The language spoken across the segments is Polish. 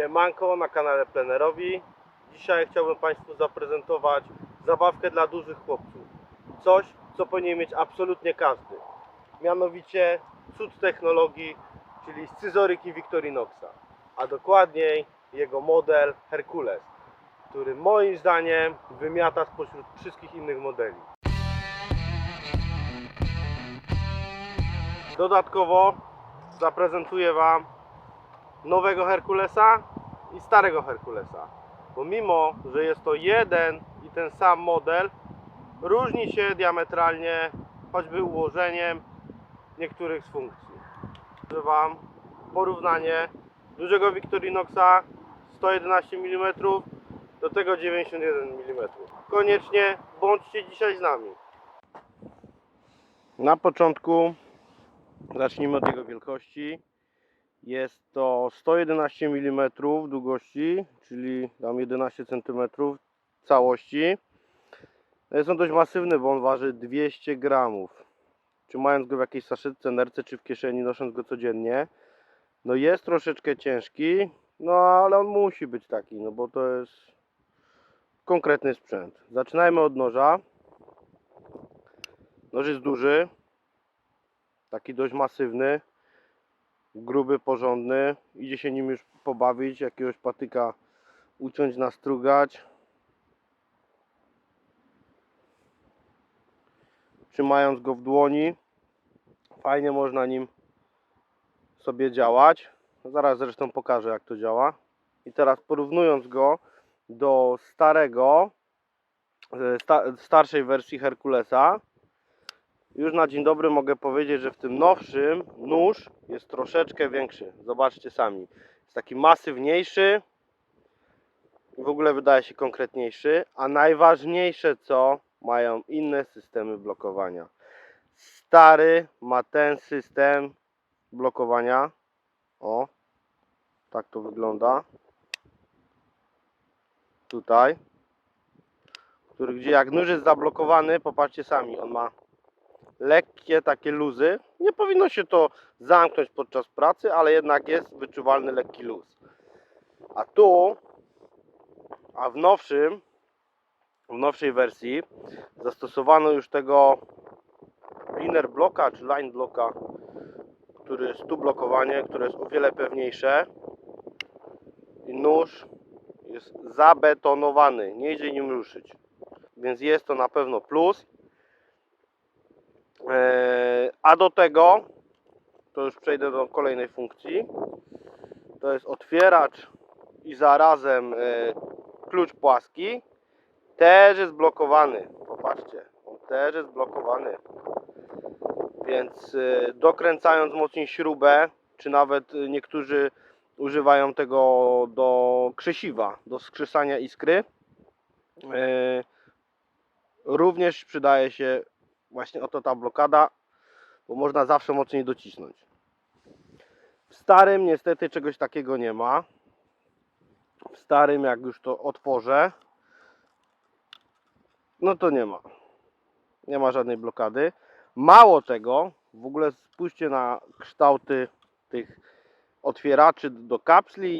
Siemanko na kanale Plenerowi. Dzisiaj chciałbym Państwu zaprezentować zabawkę dla dużych chłopców. Coś, co powinien mieć absolutnie każdy. Mianowicie cud technologii, czyli scyzoryki Victorinoxa. A dokładniej jego model Herkules, który moim zdaniem wymiata spośród wszystkich innych modeli. Dodatkowo zaprezentuję Wam nowego Herkulesa i starego Herkulesa. Bo mimo, że jest to jeden i ten sam model, różni się diametralnie choćby ułożeniem niektórych z funkcji. Pokażę porównanie dużego Victorinoxa 111 mm do tego 91 mm. Koniecznie bądźcie dzisiaj z nami. Na początku zacznijmy od jego wielkości. Jest to 111 mm długości, czyli tam 11 cm całości. Jest on dość masywny, bo on waży 200 gramów. Czy mając go w jakiejś saszetce, nerce, czy w kieszeni, nosząc go codziennie, no jest troszeczkę ciężki, no ale on musi być taki, no bo to jest konkretny sprzęt. Zaczynajmy od noża. Noż jest duży, taki dość masywny gruby, porządny. Idzie się nim już pobawić, jakiegoś patyka uciąć, nastrugać. Trzymając go w dłoni, fajnie można nim sobie działać. Zaraz zresztą pokażę jak to działa. I teraz porównując go do starego, e, sta, starszej wersji Herkulesa, już na dzień dobry mogę powiedzieć, że w tym nowszym nóż jest troszeczkę większy. Zobaczcie sami. Jest taki masywniejszy. W ogóle wydaje się konkretniejszy. A najważniejsze co? Mają inne systemy blokowania. Stary ma ten system blokowania. O. Tak to wygląda. Tutaj. Który gdzie jak nóż jest zablokowany, popatrzcie sami, on ma lekkie takie luzy. Nie powinno się to zamknąć podczas pracy, ale jednak jest wyczuwalny lekki luz. A tu, a w nowszym, w nowszej wersji zastosowano już tego inner bloka czy line bloka, który jest tu blokowanie, które jest o wiele pewniejsze. I nóż jest zabetonowany, nie idzie nim ruszyć. Więc jest to na pewno plus. Eee, A do tego, to już przejdę do kolejnej funkcji, to jest otwieracz i zarazem e, klucz płaski. Też jest blokowany. Popatrzcie, on też jest blokowany. Więc e, dokręcając mocniej śrubę, czy nawet e, niektórzy używają tego do krzesiwa, do skrzesania iskry, e, również przydaje się właśnie oto ta blokada, bo można zawsze mocniej docisnąć. W starym niestety czegoś takiego nie ma. W starym jak już to otworzę, no to nie ma. Nie ma żadnej blokady. Mało tego, w ogóle spójrzcie na kształty tych otwieraczy do kapsli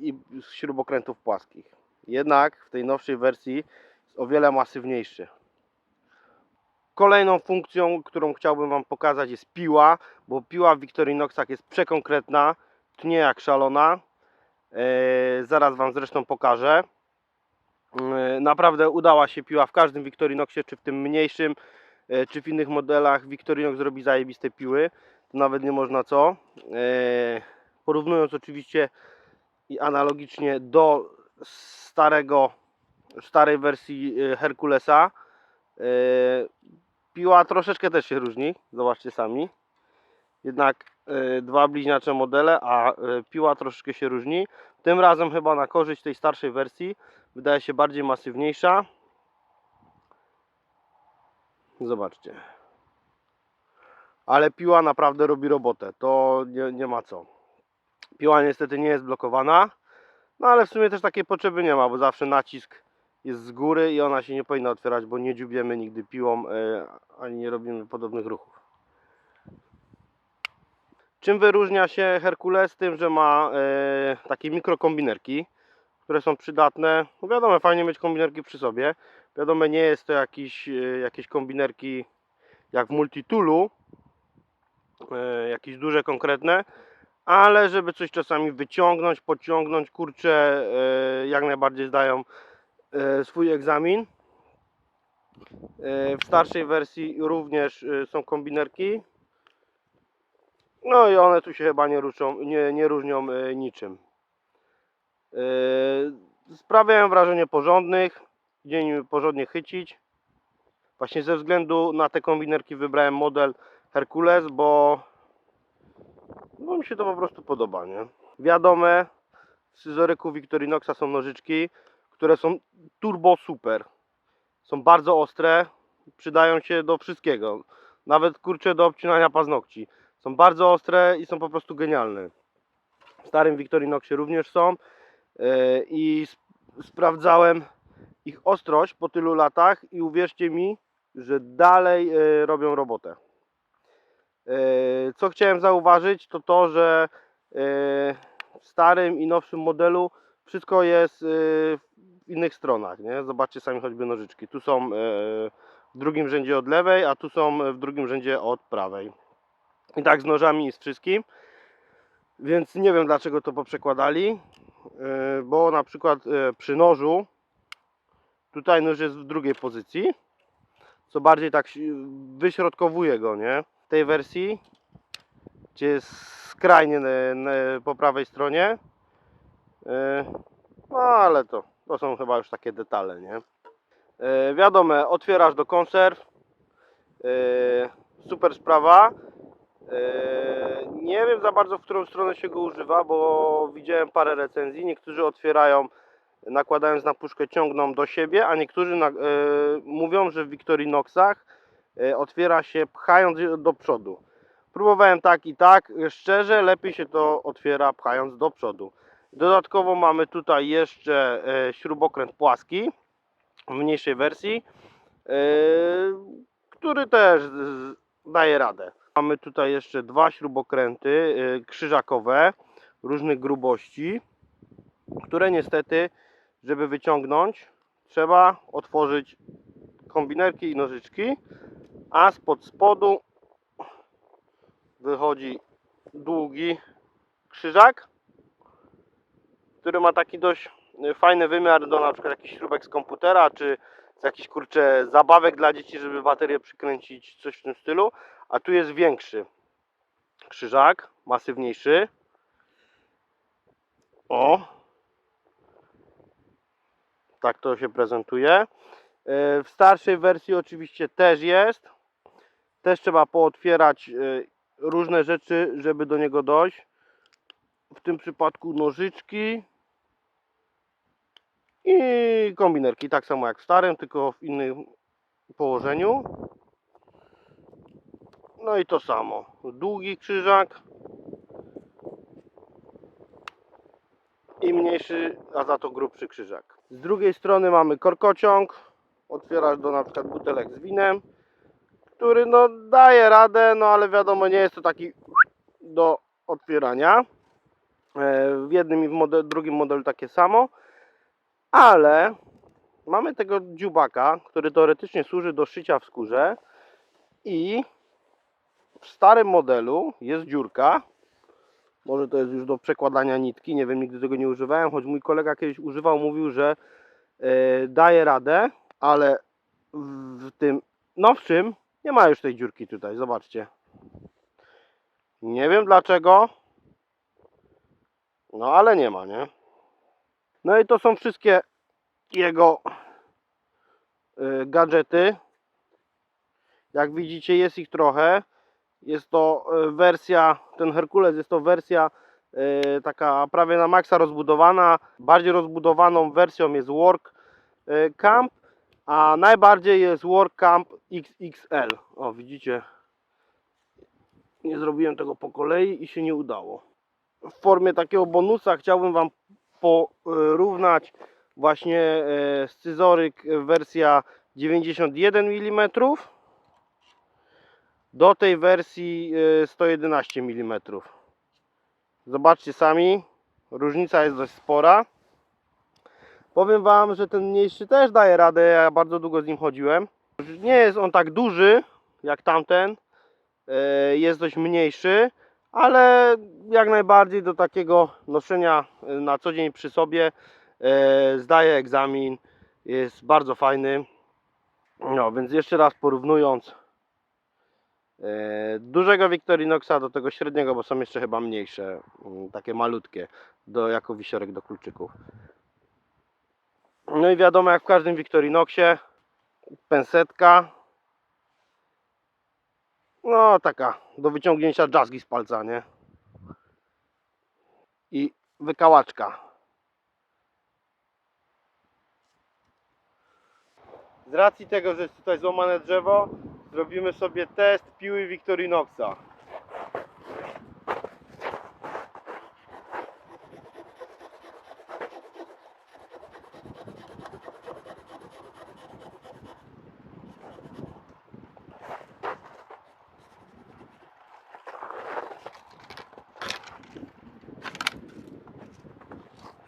i, i śrubokrętów płaskich. Jednak w tej nowszej wersji jest o wiele masywniejszy. Kolejną funkcją, którą chciałbym Wam pokazać jest piła, bo piła w Victorinoxach jest przekonkretna, tnie jak szalona. Eee, zaraz Wam zresztą pokażę. Eee, naprawdę udała się piła w każdym Victorinoxie, czy w tym mniejszym, e, czy w innych modelach. Victorinox robi zajebiste piły, to nawet nie można co. Eee, porównując oczywiście i analogicznie do starego, starej wersji Herkulesa, Piła troszeczkę też się różni, zobaczcie sami. Jednak e, dwa bliźniacze modele, a e, piła troszeczkę się różni. Tym razem chyba na korzyść tej starszej wersji wydaje się bardziej masywniejsza. Zobaczcie. Ale piła naprawdę robi robotę, to nie, nie ma co. Piła niestety nie jest blokowana, no ale w sumie też takiej potrzeby nie ma, bo zawsze nacisk jest z góry i ona się nie powinna otwierać, bo nie dziubiemy nigdy piłą, e, ani nie robimy podobnych ruchów. Czym wyróżnia się Herkules? Tym, że ma e, takie mikrokombinerki, które są przydatne. No wiadomo, fajnie mieć kombinerki przy sobie. Wiadomo, nie jest to jakiś, e, jakieś kombinerki jak w Multitoolu, jakieś duże, konkretne, ale żeby coś czasami wyciągnąć, podciągnąć, kurcze, jak najbardziej zdają swój egzamin. E, W starszej wersji również e, są kombinerki. No i one tu się chyba nie, ruszą, nie, nie różnią e, niczym. E, Sprawiają wrażenie porządnych, gdzie nimi porządnie chycić. Właśnie ze względu na te kombinerki wybrałem model Herkules, bo no mi się to po prostu podoba, nie? Wiadome, w scyzoryku Victorinoxa są nożyczki, które są turbo super. Są bardzo ostre, przydają się do wszystkiego. Nawet kurczę do obcinania paznokci. Są bardzo ostre i są po prostu genialne. W starym Victorinoxie również są e, i sp- sprawdzałem ich ostrość po tylu latach i uwierzcie mi, że dalej e, robią robotę. E, Co chciałem zauważyć, to to, że w starym i nowszym modelu wszystko jest e, w innych stronach. Nie? Zobaczcie sami choćby nożyczki. Tu są e, w drugim rzędzie od lewej, a tu są w drugim rzędzie od prawej. I tak z nożami i z wszystkim. Więc nie wiem dlaczego to poprzekładali, bo na przykład przy nożu tutaj nóż jest w drugiej pozycji, co bardziej tak wyśrodkowuje go, nie? W tej wersji, gdzie jest skrajnie po prawej stronie. E, No ale to, to są chyba już takie detale, nie? E, Wiadome, otwierasz do konserw. E, Super sprawa. Nie wiem za bardzo, w którą stronę się go używa, bo widziałem parę recenzji. Niektórzy otwierają, nakładając na puszkę, ciągną do siebie, a niektórzy na, mówią, że w Victorinoxach otwiera się pchając do przodu. Próbowałem tak i tak. Szczerze, lepiej się to otwiera pchając do przodu. Dodatkowo mamy tutaj jeszcze e, śrubokręt płaski w mniejszej wersji, e, który też daje radę. Mamy tutaj jeszcze dwa śrubokręty y, krzyżakowe różnych grubości, które niestety, żeby wyciągnąć, trzeba otworzyć kombinerki i nożyczki, a spod spodu wychodzi długi krzyżak, który ma taki dość y, fajny wymiar do na przykład jakichś śrubek z komputera, czy z jakichś kurczę zabawek dla dzieci, żeby baterię przykręcić, coś w tym stylu a tu jest większy krzyżak, masywniejszy. O! Tak to się prezentuje. E, W starszej wersji oczywiście też jest. Też trzeba pootwierać e, różne rzeczy, żeby do niego dojść. W tym przypadku nożyczki i kombinerki, tak samo jak w starym, tylko w innym położeniu. No i to samo. Długi krzyżak i mniejszy, a za to grubszy krzyżak. Z drugiej strony mamy korkociąg. Otwierasz do na przykład butelek z winem, który no daje radę, no ale wiadomo nie jest to taki do otwierania. E, W jednym i w model, drugim modelu takie samo. Ale mamy tego dziubaka, który teoretycznie służy do szycia w skórze i w starym modelu jest dziurka. Może to jest już do przekładania nitki, nie wiem, nigdy tego nie używałem, choć mój kolega kiedyś używał, mówił, że e, daje radę, ale w tym nowszym nie ma już tej dziurki tutaj, zobaczcie. Nie wiem dlaczego, no ale nie ma, nie? No i to są wszystkie jego e, gadżety. Jak widzicie jest ich trochę. Jest to e, wersja, ten Herkules jest to wersja e, taka prawie na maksa rozbudowana. Bardziej rozbudowaną wersją jest Work Camp, a najbardziej jest Work Camp XXL. O, widzicie, nie zrobiłem tego po kolei i się nie udało. W formie takiego bonusa chciałbym Wam porównać właśnie e, scyzoryk wersja 91 mm do tej wersji e, 111 mm. Zobaczcie sami, różnica jest dość spora. Powiem Wam, że ten mniejszy też daje radę, ja bardzo długo z nim chodziłem. Nie jest on tak duży jak tamten, e, jest dość mniejszy, ale jak najbardziej do takiego noszenia e, na co dzień przy sobie e, zdaje egzamin, jest bardzo fajny. No, więc jeszcze raz porównując e, dużego Victorinoxa do tego średniego, bo są jeszcze chyba mniejsze, mm, takie malutkie, do, jako wisiorek do kluczyków. No i wiadomo, jak w każdym Victorinoxie, pensetka, no taka, do wyciągnięcia jazzgi z palca, nie? I wykałaczka. Z racji tego, że jest tutaj złamane drzewo, zrobimy sobie test piły Victorinoxa.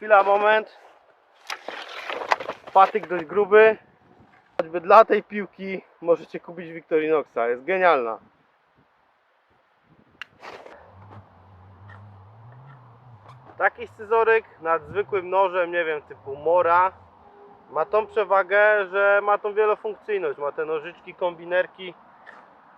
Chwila, moment. Patyk dość gruby. Choćby dla tej piłki możecie kupić Victorinoxa. Jest genialna. Taki scyzoryk nad zwykłym nożem, nie wiem, typu Mora, ma tą przewagę, że ma tą wielofunkcyjność. Ma te nożyczki, kombinerki.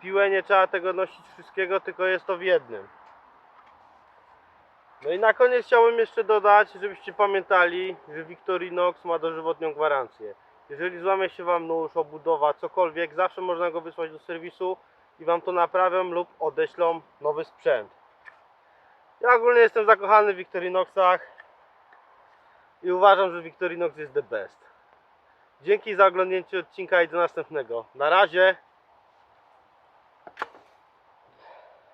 Piłę nie trzeba tego nosić wszystkiego, tylko jest to w jednym. No i na koniec chciałbym jeszcze dodać, żebyście pamiętali, że Victorinox ma dożywotnią gwarancję. Jeżeli złamie się Wam nóż, obudowa, cokolwiek, zawsze można go wysłać do serwisu i Wam to naprawią lub odeślą nowy sprzęt. Ja ogólnie jestem zakochany w Victorinoxach i uważam, że Victorinox jest the best. Dzięki za oglądnięcie odcinka i do następnego. Na razie!